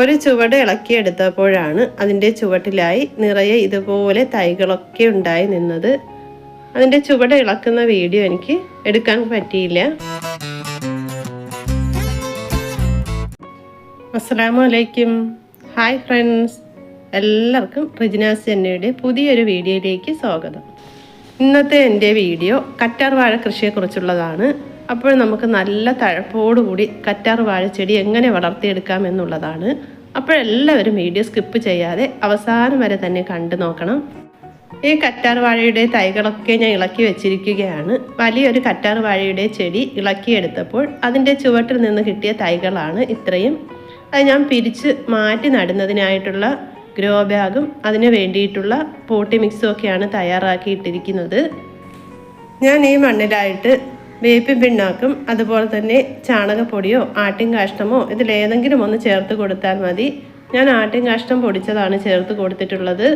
ഒരു ചുവട് ഇളക്കിയെടുത്തപ്പോഴാണ് അതിന്റെ ചുവട്ടിലായി നിറയെ ഇതുപോലെ തൈകളൊക്കെ ഉണ്ടായി നിന്നത്. അതിന്റെ ചുവട് ഇളക്കുന്ന വീഡിയോ എനിക്ക് എടുക്കാൻ പറ്റിയില്ല. അസ്സാം വലൈക്കും ഹായ് ഫ്രണ്ട്സ്. എല്ലാവർക്കും റിജിനാസ് എന്നയുടെ പുതിയൊരു വീഡിയോയിലേക്ക് സ്വാഗതം. ഇന്നത്തെ എന്റെ വീഡിയോ കറ്റാർ വാഴ കൃഷിയെക്കുറിച്ചുള്ളതാണ്. അപ്പോൾ നമുക്ക് നല്ല തഴപ്പോടുകൂടി കറ്റാർ വാഴച്ചെടി ചെടി എങ്ങനെ വളർത്തിയെടുക്കാം എന്നുള്ളതാണ്. അപ്പോഴെല്ലാവരും വീഡിയോ സ്കിപ്പ് ചെയ്യാതെ അവസാനം വരെ തന്നെ കണ്ടു നോക്കണം. ഈ കറ്റാർ വാഴയുടെ തൈകളൊക്കെ ഞാൻ ഇളക്കി വെച്ചിരിക്കുകയാണ്. വലിയൊരു കറ്റാർ വാഴയുടെ ചെടി ഇളക്കിയെടുത്തപ്പോൾ അതിന്റെ ചുവട്ടിൽ നിന്ന് കിട്ടിയ തൈകളാണ് ഇത്രയും. അത് ഞാൻ പിരിച്ച് മാറ്റി നടുന്നതിനായിട്ടുള്ള ഗ്രോ ബാഗും അതിന് വേണ്ടിയിട്ടുള്ള പോട്ടി മിക്സും ഒക്കെയാണ് തയ്യാറാക്കിയിട്ടിരിക്കുന്നത്. ഞാൻ ഈ മണ്ണിലായിട്ട് വേപ്പിൻ പിണ്ണാക്കും അതുപോലെ തന്നെ ചാണകപ്പൊടിയോ ആട്ടിൻ കാഷ്ടമോ ഇതിലേതെങ്കിലും ഒന്ന് ചേർത്ത് കൊടുത്താൽ മതി. ഞാൻ ആട്ടിൻ കാഷ്ടം പൊടിച്ചതാണ് ചേർത്ത് കൊടുത്തിട്ടുള്ളത്.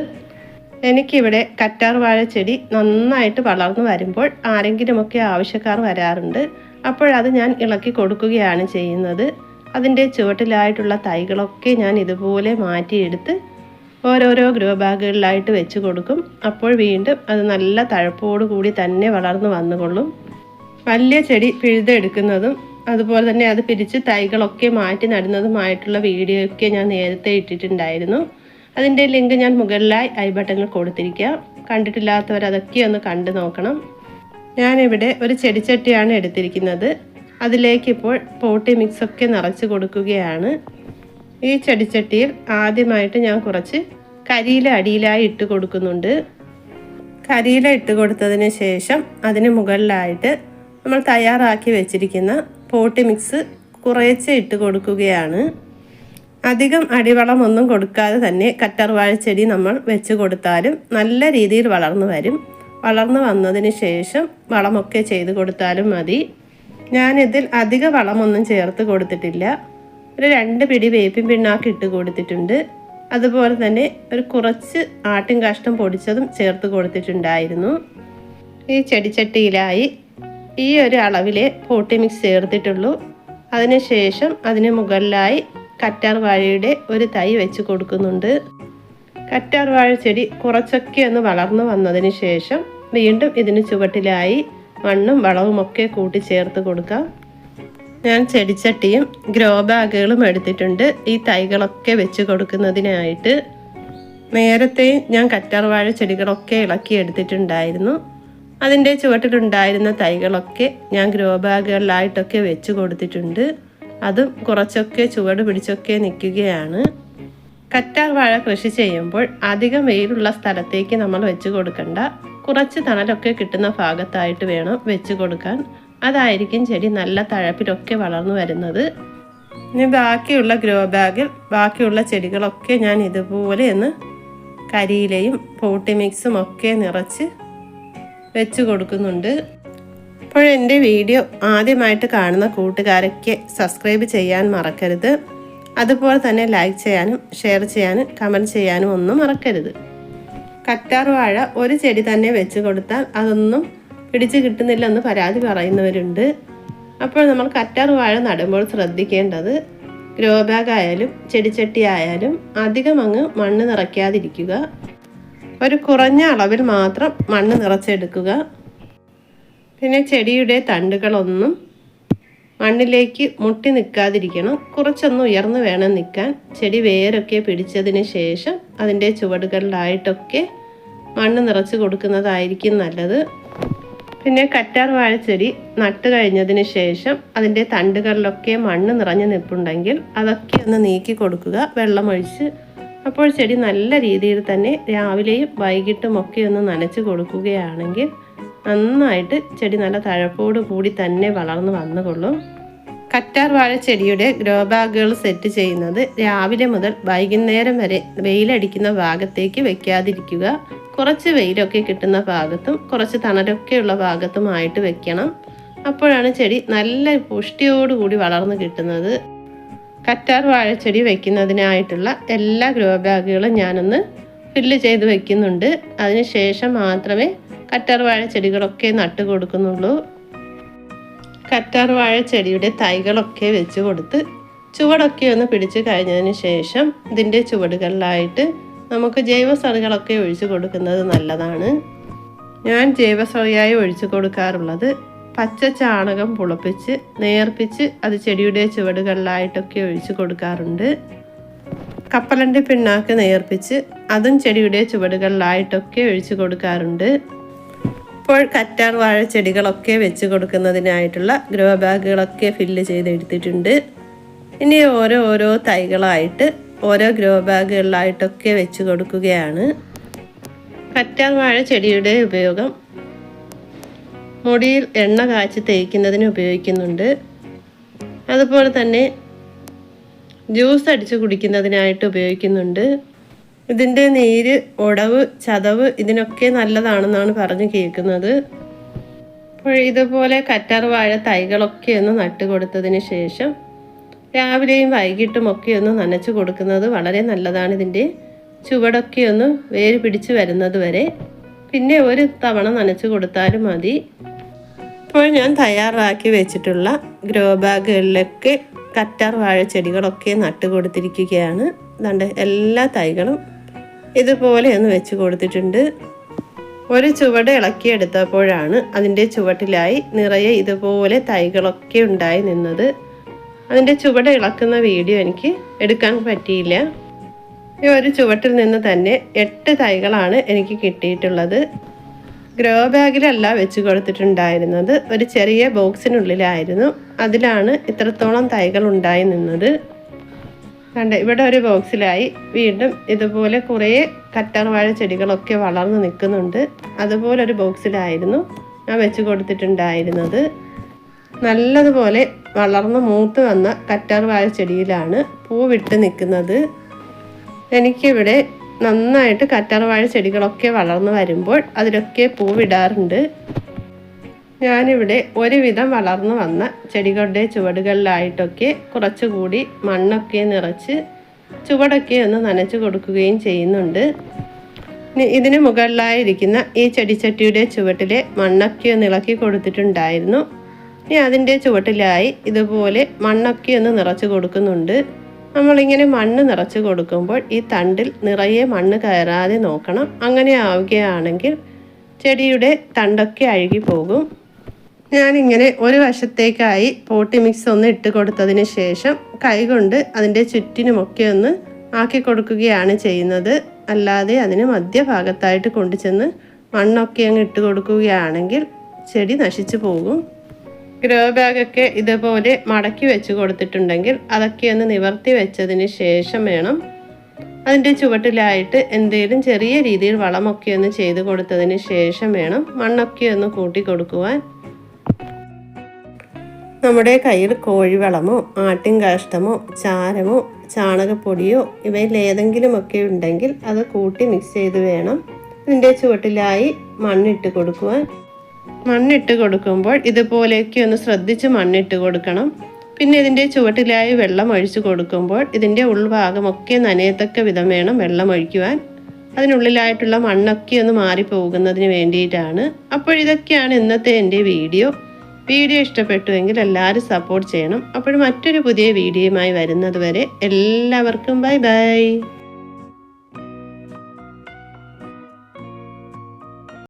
എനിക്കിവിടെ കറ്റാർ വാഴ ചെടി നന്നായിട്ട് വളർന്നു വരുമ്പോൾ ആരെങ്കിലുമൊക്കെ ആവശ്യക്കാർ വരാറുണ്ട്. അപ്പോഴത് ഞാൻ ഇളക്കി കൊടുക്കുകയാണ് ചെയ്യുന്നത്. അതിന്റെ ചുവട്ടിലായിട്ടുള്ള തൈകളൊക്കെ ഞാൻ ഇതുപോലെ മാറ്റിയെടുത്ത് ഓരോരോ ഗ്രോ ബാഗുകളിലായിട്ട് വെച്ച് കൊടുക്കും. അപ്പോൾ വീണ്ടും അത് നല്ല തഴപ്പോടു കൂടി തന്നെ വളർന്നു വന്നുകൊള്ളും. വലിയ ചെടി പിഴുതെടുക്കുന്നതും അതുപോലെ തന്നെ അത് പിരിച്ച് തൈകളൊക്കെ മാറ്റി നടുന്നതുമായിട്ടുള്ള വീഡിയോ ഒക്കെ ഞാൻ നേരത്തെ ഇട്ടിട്ടുണ്ടായിരുന്നു. അതിന്റെ ലിങ്ക് ഞാൻ മുകളിലായി ഐ ബട്ടണിൽ കൊടുത്തിരിക്കാം. കണ്ടിട്ടില്ലാത്തവർ അതൊക്കെ ഒന്ന് കണ്ടു നോക്കണം. ഞാനിവിടെ ഒരു ചെടിച്ചട്ടിയാണ് എടുത്തിരിക്കുന്നത്. അതിലേക്ക് ഇപ്പോൾ പോട്ടി മിക്സ് ഒക്കെ നിറച്ച് കൊടുക്കുകയാണ്. ഈ ചെടിച്ചട്ടിയിൽ ആദ്യമായിട്ട് ഞാൻ കുറച്ച് കരിയില അടിയിലായി ഇട്ട് കൊടുക്കുന്നുണ്ട്. കരിയില ഇട്ട് കൊടുത്തതിന് ശേഷം അതിന് മുകളിലായിട്ട് നമ്മൾ തയ്യാറാക്കി വെച്ചിരിക്കുന്ന പോട്ടി മിക്സ് കുറേച്ചെ ഇട്ട് കൊടുക്കുകയാണ്. അധികം അടിവളമൊന്നും കൊടുക്കാതെ തന്നെ കറ്റർവാഴ ചെടി നമ്മൾ വെച്ച് കൊടുത്താലും നല്ല രീതിയിൽ വളർന്നു വരും. വളർന്നു വന്നതിന് ശേഷം വളമൊക്കെ ചെയ്ത് കൊടുത്താലും മതി. ഞാനിതിൽ അധിക വളമൊന്നും ചേർത്ത് കൊടുത്തിട്ടില്ല. ഒരു രണ്ട് പിടി വേപ്പിൻ പിണ്ണാക്ക് ഇട്ട് കൊടുത്തിട്ടുണ്ട്. അതുപോലെ തന്നെ ഒരു കുറച്ച് ആട്ടിൻ കാഷ്ടം പൊടിച്ചതും ചേർത്ത് കൊടുത്തിട്ടുണ്ടായിരുന്നു. ഈ ചെടിച്ചട്ടിയിലായി ഈ ഒരു അളവിലെ പോട്ടി മിക്സ് ചേർത്തിട്ടുള്ളൂ. അതിനുശേഷം അതിന് മുകളിലായി കറ്റാർ വാഴയുടെ ഒരു തൈ വെച്ച് കൊടുക്കുന്നുണ്ട്. കറ്റാർ വാഴ ചെടി കുറച്ചൊക്കെ ഒന്ന് വളർന്നു വന്നതിന് ശേഷം വീണ്ടും ഇതിന് ചുവട്ടിലായി മണ്ണും വളവും ഒക്കെ കൂട്ടി ചേർത്ത് കൊടുക്കാം. ഞാൻ ചെടിച്ചട്ടിയും ഗ്രോ ബാഗുകളും എടുത്തിട്ടുണ്ട്. ഈ തൈകളൊക്കെ വെച്ച് കൊടുക്കുന്നതിനായിട്ട്. നേരത്തെ ഞാൻ കറ്റാർവാഴ ചെടികളൊക്കെ ഇളക്കി എടുത്തിട്ടുണ്ടായിരുന്നു. അതിന്റെ ചുവട്ടിലുണ്ടായിരുന്ന തൈകളൊക്കെ ഞാൻ ഗ്രോ ബാഗുകളിലായിട്ടൊക്കെ വെച്ച് കൊടുത്തിട്ടുണ്ട്. അതും കുറച്ചൊക്കെ ചുവട് പിടിച്ചൊക്കെ നിൽക്കുകയാണ്. കറ്റാർ വാഴ കൃഷി ചെയ്യുമ്പോൾ അധികം വെയിലുള്ള സ്ഥലത്തേക്ക് നമ്മൾ വെച്ച് കൊടുക്കണ്ട. കുറച്ച് തണലൊക്കെ കിട്ടുന്ന ഭാഗത്തായിട്ട് വേണം വെച്ച് കൊടുക്കാൻ. അതായിരിക്കും ചെടി നല്ല തഴപ്പിലൊക്കെ വളർന്നു വരുന്നത്. ഇനി ബാക്കിയുള്ള ഗ്രോ ബാഗിൽ ബാക്കിയുള്ള ചെടികളൊക്കെ ഞാൻ ഇതുപോലെ ഒന്ന് കരിയിലയും പോട്ടി മിക്സും ഒക്കെ നിറച്ച് വെച്ച് കൊടുക്കുന്നുണ്ട്. അപ്പോൾ എന്റെ വീഡിയോ ആദ്യമായിട്ട് കാണുന്ന കൂട്ടുകാരൊക്കെ സബ്സ്ക്രൈബ് ചെയ്യാൻ മറക്കരുത്. അതുപോലെ തന്നെ ലൈക്ക് ചെയ്യാനും ഷെയർ ചെയ്യാനും കമന്റ് ചെയ്യാനും ഒന്നും മറക്കരുത്. കറ്റാർ വാഴ ഒരു ചെടി തന്നെ വെച്ച് കൊടുത്താൽ അതൊന്നും പിടിച്ച് കിട്ടുന്നില്ലെന്ന് പരാതി പറയുന്നവരുണ്ട്. അപ്പോൾ നമ്മൾ കറ്റാർ വാഴ നടുമ്പോൾ ശ്രദ്ധിക്കേണ്ടത് ഗ്രോ ബാഗ് ആയാലും ചെടിച്ചട്ടി ആയാലും അധികം അങ്ങ് മണ്ണ് നിറയ്ക്കാതിരിക്കുക. ഒരു കുറഞ്ഞ അളവിൽ മാത്രം മണ്ണ് നിറച്ചെടുക്കുക. പിന്നെ ചെടിയുടെ തണ്ടുകളൊന്നും മണ്ണിലേക്ക് മുട്ടി നിൽക്കാതിരിക്കണം. കുറച്ചൊന്ന് ഉയർന്നു വേണം നിൽക്കാൻ. ചെടി വേരൊക്കെ പിടിച്ചതിന് ശേഷം അതിന്റെ ചുവടുകളിലായിട്ടൊക്കെ മണ്ണ് നിറച്ച് കൊടുക്കുന്നതായിരിക്കും നല്ലത്. പിന്നെ കറ്റാർ വാഴച്ചെടി നട്ട് കഴിഞ്ഞതിന് ശേഷം അതിന്റെ തണ്ടുകളിലൊക്കെ മണ്ണ് നിറഞ്ഞു നിൽപ്പുണ്ടെങ്കിൽ അതൊക്കെ ഒന്ന് നീക്കി കൊടുക്കുക. വെള്ളമൊഴിച്ച് അപ്പോൾ ചെടി നല്ല രീതിയിൽ തന്നെ രാവിലെയും വൈകിട്ടും ഒക്കെ ഒന്ന് നനച്ച് കൊടുക്കുകയാണെങ്കിൽ നന്നായിട്ട് ചെടി നല്ല തഴപ്പോട് കൂടി തന്നെ വളർന്നു വന്നുകൊള്ളും. കറ്റാർ വാഴ ചെടിയുടെ ഗ്രോ ബാഗുകൾ സെറ്റ് ചെയ്യുന്നത് രാവിലെ മുതൽ വൈകുന്നേരം വരെ വെയിലടിക്കുന്ന ഭാഗത്തേക്ക് വെക്കാതിരിക്കുക. കുറച്ച് വെയിലൊക്കെ കിട്ടുന്ന ഭാഗത്തും കുറച്ച് തണലൊക്കെയുള്ള ഭാഗത്തുമായിട്ട് വെക്കണം. അപ്പോഴാണ് ചെടി നല്ല പുഷ്ടിയോടുകൂടി വളർന്നു കിട്ടുന്നത്. കറ്റാർ വാഴച്ചെടി വെക്കുന്നതിനായിട്ടുള്ള എല്ലാ ഗ്രോ ബാഗുകളും ഞാനൊന്ന് ഫില്ല് ചെയ്ത് വെക്കുന്നുണ്ട്. അതിന് ശേഷം മാത്രമേ കറ്റാർ വാഴ ചെടികളൊക്കെ നട്ട് കൊടുക്കുന്നുള്ളൂ. കറ്റാർ വാഴ ചെടിയുടെ തൈകളൊക്കെ വെച്ച് കൊടുത്ത് ചുവടൊക്കെ ഒന്ന് പിടിച്ച് കഴിഞ്ഞതിന് ശേഷം ഇതിന്റെ ചുവടുകളിലായിട്ട് നമുക്ക് ജൈവസറികളൊക്കെ ഒഴിച്ചു കൊടുക്കുന്നത് നല്ലതാണ്. ഞാൻ ജൈവസറിയായി ഒഴിച്ചു കൊടുക്കാറുള്ളത് പച്ച ചാണകം പുളപ്പിച്ച് നേർപ്പിച്ച് അത് ചെടിയുടെ ചുവടുകളിലായിട്ടൊക്കെ ഒഴിച്ചു കൊടുക്കാറുണ്ട്. കപ്പലണ്ടി പിണ്ണാക്ക് നേർപ്പിച്ച് അതും ചെടിയുടെ ചുവടുകളിലായിട്ടൊക്കെ ഒഴിച്ചു കൊടുക്കാറുണ്ട്. ഇപ്പോൾ കറ്റാർ വാഴ ചെടികളൊക്കെ വെച്ച് കൊടുക്കുന്നതിനായിട്ടുള്ള ഗ്രോ ബാഗുകളൊക്കെ ഫില്ല് ചെയ്തെടുത്തിട്ടുണ്ട്. ഇനി ഓരോ ഓരോ തൈകളായിട്ട് ഓരോ ഗ്രോ ബാഗുകളിലായിട്ടൊക്കെ വെച്ച് കൊടുക്കുകയാണ്. കറ്റാർ വാഴ ചെടിയുടെ ഉപയോഗം മുടിയിൽ എണ്ണ കാച്ചി തേക്കുന്നതിന് ഉപയോഗിക്കുന്നുണ്ട്. അതുപോലെ തന്നെ ജ്യൂസ് അടിച്ച് കുടിക്കുന്നതിനായിട്ട് ഉപയോഗിക്കുന്നുണ്ട്. ഇതിന്റെ നീര് ഉടവ് ചതവ് ഇതിനൊക്കെ നല്ലതാണെന്നാണ് പറഞ്ഞു കേൾക്കുന്നത്. അപ്പോൾ ഇതുപോലെ കറ്റാർ വാഴ തൈകളൊക്കെ ഒന്ന് നട്ട് കൊടുത്തതിന് ശേഷം രാവിലെയും വൈകിട്ടും ഒക്കെ ഒന്ന് നനച്ചു കൊടുക്കുന്നത് വളരെ നല്ലതാണ്. ഇതിന്റെ ചുവടൊക്കെ ഒന്ന് വേര് പിടിച്ച് വരുന്നത് വരെ പിന്നെ ഒരു തവണ നനച്ചു കൊടുത്താലും മതി. ഇപ്പോൾ ഞാൻ തയ്യാറാക്കി വെച്ചിട്ടുള്ള ഗ്രോ ബാഗുകളിലൊക്കെ കറ്റാർ വാഴ ചെടികളൊക്കെ നട്ട് കൊടുത്തിരിക്കുകയാണ്. അതുകൊണ്ട് എല്ലാ തൈകളും ഇതുപോലെ ഒന്ന് വെച്ച് കൊടുത്തിട്ടുണ്ട്. ഒരു ചുവട് ഇളക്കിയെടുത്തപ്പോഴാണ് അതിന്റെ ചുവട്ടിലായി നിറയെ ഇതുപോലെ തൈകളൊക്കെ ഉണ്ടായി നിന്നത്. അതിന്റെ ചുവട് ഇളക്കുന്ന വീഡിയോ എനിക്ക് എടുക്കാൻ പറ്റിയില്ല. ഈ ഒരു ചുവട്ടിൽ നിന്ന് തന്നെ എട്ട് തൈകളാണ് എനിക്ക് കിട്ടിയിട്ടുള്ളത്. ഗ്രോ ബാഗിലല്ല വെച്ച് കൊടുത്തിട്ടുണ്ടായിരുന്നത്. ഒരു ചെറിയ ബോക്സിനുള്ളിലായിരുന്നു. അതിലാണ് ഇത്രത്തോളം തൈകൾ ഉണ്ടായി നിന്നത്. കണ്ട് ഇവിടെ ഒരു ബോക്സിലായി. വീണ്ടും ഇതുപോലെ കുറേ കറ്റാർവാഴ ചെടികളൊക്കെ വളർന്നു നിൽക്കുന്നുണ്ട്. അതുപോലെ ഒരു ബോക്സിലായിരുന്നു ഞാൻ വെച്ച് കൊടുത്തിട്ടുണ്ടായിരുന്നത്. നല്ലതുപോലെ വളർന്ന് മൂത്ത് വന്ന കറ്റാർവാഴ ചെടിയിലാണ് പൂവിട്ട് നിൽക്കുന്നത്. എനിക്കിവിടെ നന്നായിട്ട് കറ്റാർവാഴ ചെടികളൊക്കെ വളർന്നു വരുമ്പോൾ അതിലൊക്കെ പൂവിടാറുണ്ട്. ഞാനിവിടെ ഒരുവിധം വളർന്നു വന്ന ചെടികളുടെ ചുവടുകളിലായിട്ടൊക്കെ കുറച്ചുകൂടി മണ്ണൊക്കെ നിറച്ച് ചുവടൊക്കെ ഒന്ന് നനച്ചു കൊടുക്കുകയും ചെയ്യുന്നുണ്ട്. ഇതിന് മുകളിലായിരിക്കുന്ന ഈ ചെടിച്ചട്ടിയുടെ ചുവട്ടിലെ മണ്ണൊക്കെ ഒന്ന് ഇളക്കി കൊടുത്തിട്ടുണ്ടായിരുന്നു. ഇനി അതിന്റെ ചുവട്ടിലായി ഇതുപോലെ മണ്ണൊക്കെ ഒന്ന് നിറച്ച് കൊടുക്കുന്നുണ്ട്. നമ്മളിങ്ങനെ മണ്ണ് നിറച്ച് കൊടുക്കുമ്പോൾ ഈ തണ്ടിൽ നിറയെ മണ്ണ് കയറാതെ നോക്കണം. അങ്ങനെ ആവുകയാണെങ്കിൽ ചെടിയുടെ തണ്ടൊക്കെ അഴുകി പോകും. ഞാനിങ്ങനെ ഒരു വശത്തേക്കായി പോട്ടി മിക്സ് ഒന്ന് ഇട്ട് കൊടുത്തതിന് ശേഷം കൈകൊണ്ട് അതിന്റെ ചുറ്റിനുമൊക്കെ ഒന്ന് ആക്കി കൊടുക്കുകയാണ് ചെയ്യുന്നത്. അല്ലാതെ അതിന് മധ്യഭാഗത്തായിട്ട് കൊണ്ടുചെന്ന് മണ്ണൊക്കെ അങ്ങ് ഇട്ട് കൊടുക്കുകയാണെങ്കിൽ ചെടി നശിച്ചു പോകും. ഗ്രോ ബാഗൊക്കെ ഇതുപോലെ മടക്കി വെച്ച് കൊടുത്തിട്ടുണ്ടെങ്കിൽ അതൊക്കെ ഒന്ന് നിവർത്തി വെച്ചതിന് ശേഷം വേണം അതിന്റെ ചുവട്ടിലായിട്ട് എന്തെങ്കിലും ചെറിയ രീതിയിൽ വളമൊക്കെ ഒന്ന് ചെയ്ത് കൊടുത്തതിന് ശേഷം വേണം മണ്ണൊക്കെ ഒന്ന് കൂട്ടി കൊടുക്കുവാൻ. നമ്മുടെ കയ്യിൽ കോഴിവളമോ ആട്ടിൻ കാഷ്ടമോ ചാരമോ ചാണകപ്പൊടിയോ ഇവയിൽ ഏതെങ്കിലുമൊക്കെ ഉണ്ടെങ്കിൽ അത് കൂട്ടി മിക്സ് ചെയ്ത് വേണം. ഇതിന്റെ ചുവട്ടിലായി മണ്ണിട്ട് കൊടുക്കുവാൻ. മണ്ണിട്ട് കൊടുക്കുമ്പോൾ ഇതുപോലെയൊക്കെ ഒന്ന് ശ്രദ്ധിച്ച് മണ്ണിട്ട് കൊടുക്കണം. പിന്നെ ഇതിന്റെ ചുവട്ടിലായി വെള്ളം ഒഴിച്ചു കൊടുക്കുമ്പോൾ ഇതിന്റെ ഉൾഭാഗമൊക്കെ നനയത്തക്ക വിധം വേണം വെള്ളം ഒഴിക്കുവാൻ. അതിനുള്ളിലായിട്ടുള്ള മണ്ണൊക്കെ ഒന്ന് മാറിപ്പോകുന്നതിന് വേണ്ടിയിട്ടാണ്. അപ്പോൾ ഇതൊക്കെയാണ് ഇന്നത്തെ എന്റെ വീഡിയോ. വീഡിയോ ഇഷ്ടപ്പെട്ടുവെങ്കിൽ എല്ലാവരും സപ്പോർട്ട് ചെയ്യണം. അപ്പോൾ മറ്റൊരു പുതിയ വീഡിയോയുമായി വരുന്നത് വരെ എല്ലാവർക്കും ബൈ ബൈ.